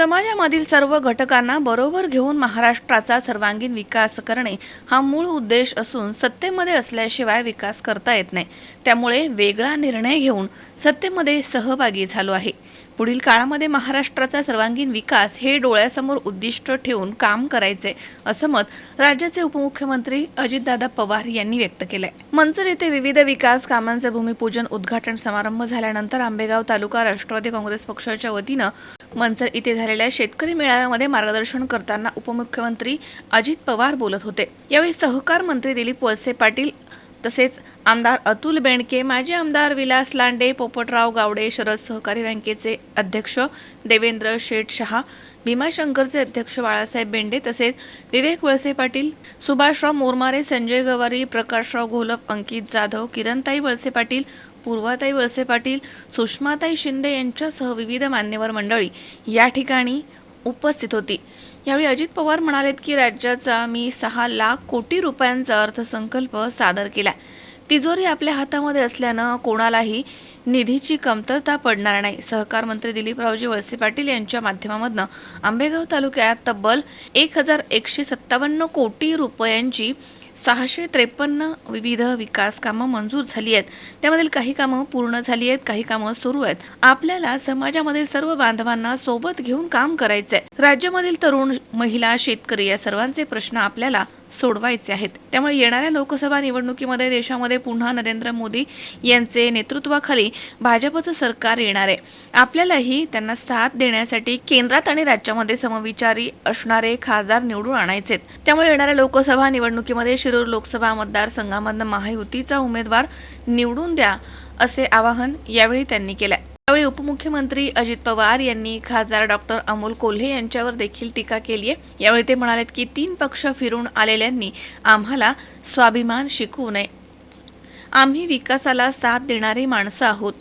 समाजामधील सर्व घटकांना बरोबर घेऊन महाराष्ट्राचा सर्वांगीण विकास करणे हा मूळ उद्देश असून सत्तेमध्ये असल्याशिवाय विकास करता येत नाही. त्यामुळे वेगळा निर्णय घेऊन सत्तेमध्ये सहभागी झालो आहे. पुढील काळामध्ये महाराष्ट्राचा सर्वांगीण विकास हे डोळ्यासमोर उद्दिष्ट ठेवून काम करायचे असं मत राज्याचे उपमुख्यमंत्री अजितदादा पवार यांनी व्यक्त केलंय. मंचर येथे विविध विकास कामांचे भूमिपूजन उद्घाटन समारंभ झाल्यानंतर आंबेगाव तालुका राष्ट्रवादी काँग्रेस पक्षाच्या वतीनं मंचर इथे झालेल्या शेतकरी मेळाव्यामध्ये मार्गदर्शन करताना उपमुख्यमंत्री अजित पवार बोलत होते. यावेळी सहकार मंत्री दिलीप वळसे पाटील तसेच आमदार अतुल बेंडके माजी आमदार विलास लांडे पोपटराव गावडे शरद सहकारी बँकेचे अध्यक्ष देवेंद्र शेठ शहा भीमाशंकरचे अध्यक्ष बाळासाहेब बेंडे तसेच विवेक वळसे पाटील सुभाषराव मोरमारे संजय गवारी प्रकाशराव घोलप अंकित जाधव किरणताई वळसे पाटील पूर्वाताई वळसे पाटील सुषमाताई शिंदे यांच्यासह विविध मान्यवर मंडळी या ठिकाणी उपस्थित होती. यावेळी अजित पवार म्हणालेत की राज्याचा मी सहा लाख कोटी रुपयांचा अर्थसंकल्प सादर केला तिजोरी आपल्या हातामध्ये असल्यानं कोणालाही निधीची कमतरता पडणार नाही सहकार मंत्री दिलीपरावजी वळसे पाटील यांच्या माध्यमामधनं आंबेगाव तालुक्यात तब्बल एक हजार एकशे सत्तावन्न कोटी रुपयांची सहाशे त्रेपन्न विविध विकास कामं मंजूर झाली आहेत. त्यामधील काही कामं पूर्ण झाली आहेत काही कामं सुरू आहेत. आपल्याला समाजामधील सर्व बांधवांना सोबत घेऊन काम करायचंय. राज्यामधील तरुण महिला शेतकरी या सर्वांचे प्रश्न आपल्याला सोडवायचे आहेत. त्यामुळे येणाऱ्या लोकसभा निवडणुकीमध्ये देशामध्ये पुन्हा नरेंद्र मोदी यांचे नेतृत्वाखाली भाजपचं सरकार येणार आहे. आपल्यालाही त्यांना साथ देण्यासाठी केंद्रात आणि राज्यामध्ये समविचारी असणारे खासदार निवडून आणायचे त्यामुळे येणाऱ्या लोकसभा निवडणुकीमध्ये शिरूर लोकसभा मतदारसंघामधनं महायुतीचा उमेदवार निवडून द्या असे आवाहन यावेळी त्यांनी केलं उपमुख्यमंत्री अजित पवार यांनी खासदार डॉक्टर अमोल कोल्हे यांच्यावर देखील टीका केली आहे. यावेळी ते म्हणालेत की तीन पक्ष फिरून आलेल्यांनी आम्हाला स्वाभिमान शिकवू नये. आम्ही विकासाला साथ देणारी माणसं आहोत.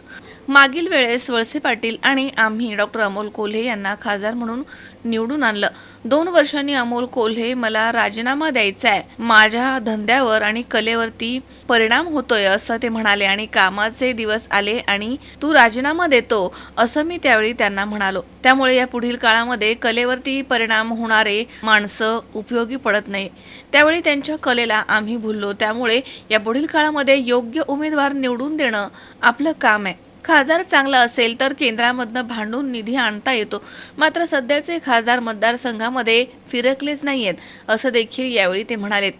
मागील वेळेस वळसे पाटील आणि आम्ही डॉक्टर अमोल कोल्हे यांना खासदार म्हणून निवडून आणलं. दोन वर्षांनी अमोल कोल्हे मला राजीनामा द्यायचा आहे माझ्या धंद्यावर आणि कलेवरती परिणाम होतोय असं ते म्हणाले आणि कामाचे दिवस आले आणि तू राजीनामा देतो असं मी त्यावेळी त्यांना म्हणालो. त्यामुळे या पुढील काळामध्ये कलेवरती परिणाम होणारे माणसं उपयोगी पडत नाही. त्यावेळी त्यांच्या कलेला आम्ही भुललो. त्यामुळे या पुढील काळामध्ये योग्य उमेदवार निवडून देणं आपलं काम आहे. खासदार चांगला असेल तर केंद्रामधनं भांडून निधी आणता येतो. मात्र सध्याचे खासदार मतदारसंघामध्ये फिरकलेच नाही आहेत असं देखील यावेळी ते म्हणालेत.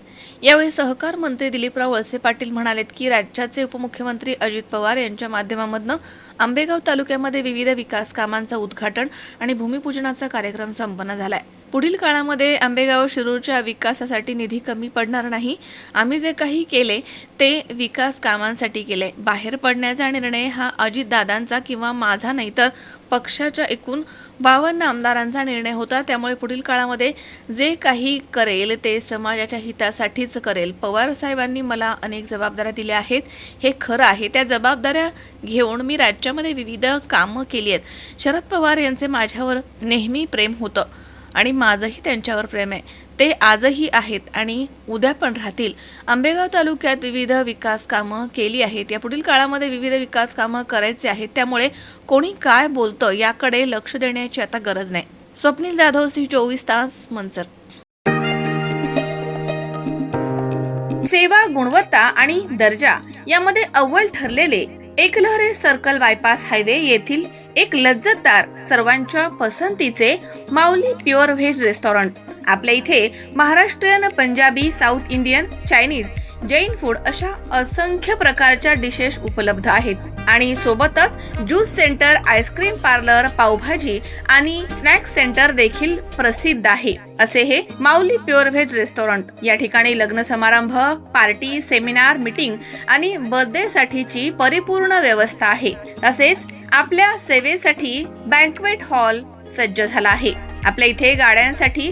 यावेळी सहकार मंत्री दिलीपराव वळसे पाटील म्हणालेत की राज्याचे उपमुख्यमंत्री अजित पवार यांच्या माध्यमामधनं आंबेगाव तालुक्यामध्ये विविध विकास कामांचं उद्घाटन आणि भूमिपूजनाचा कार्यक्रम संपन्न झाला आहे पुढील काळामध्ये आंबेगाव शिरूरच्या विकासासाठी निधी कमी पडणार नाही. आम्ही जे काही केले ते विकास कामांसाठी केले. बाहेर पडण्याचा निर्णय हा अजितदादांचा किंवा माझा नाही तर पक्षाच्या एकूण बावन्न आमदारांचा निर्णय होता. त्यामुळे पुढील काळामध्ये जे काही करेल ते समाजाच्या हितासाठीच करेल. पवार साहेबांनी मला अनेक जबाबदाऱ्या दिल्या आहेत. हे खरं आहे. त्या जबाबदाऱ्या घेऊन मी राज्यामध्ये विविध कामं केली आहेत. शरद पवार यांचे माझ्यावर नेहमी प्रेम होतं. आणि माझंही त्यांच्यावर प्रेम आहे. ते आजही आहेत आणि उद्या पण राहतील. आंबेगाव तालुक्यात विविध विकास कामं केली आहेत. या पुढील काळामध्ये विविध विकास कामं करायचे आहेत. त्यामुळे कोणी काय बोलतं याकडे लक्ष देण्याची आता गरज नाही. स्वप्नील जाधव सी चोवीस तास मंचर. सेवा गुणवत्ता आणि दर्जा यामध्ये अव्वल ठरलेले एकलहरे सर्कल बायपास हायवे येथील एक लज्जतदार सर्वांच्या पसंतीचे माऊली प्युअर व्हेज रेस्टॉरंट. आपल्या इथे Maharashtrian Punjabi south Indian Chinese Jain food अशा असंख्य प्रकारच्या डिशेस उपलब्ध आहेत. आणि सोबतच juice centre ice cream parlour pav bhaji आणि स्नॅक सेंटर देखील प्रसिद्ध आहे. असे हे माऊली प्युअर व्हेज रेस्टॉरंट. या ठिकाणी लग्न समारंभ पार्टी सेमिनार मीटिंग आणि बर्थडे साठीची परिपूर्ण व्यवस्था आहे. तसेच आपल्या सेवेसाठी बँकवेट हॉल सज्ज झाला आहे. आपल्या इथे गाड्यांसाठी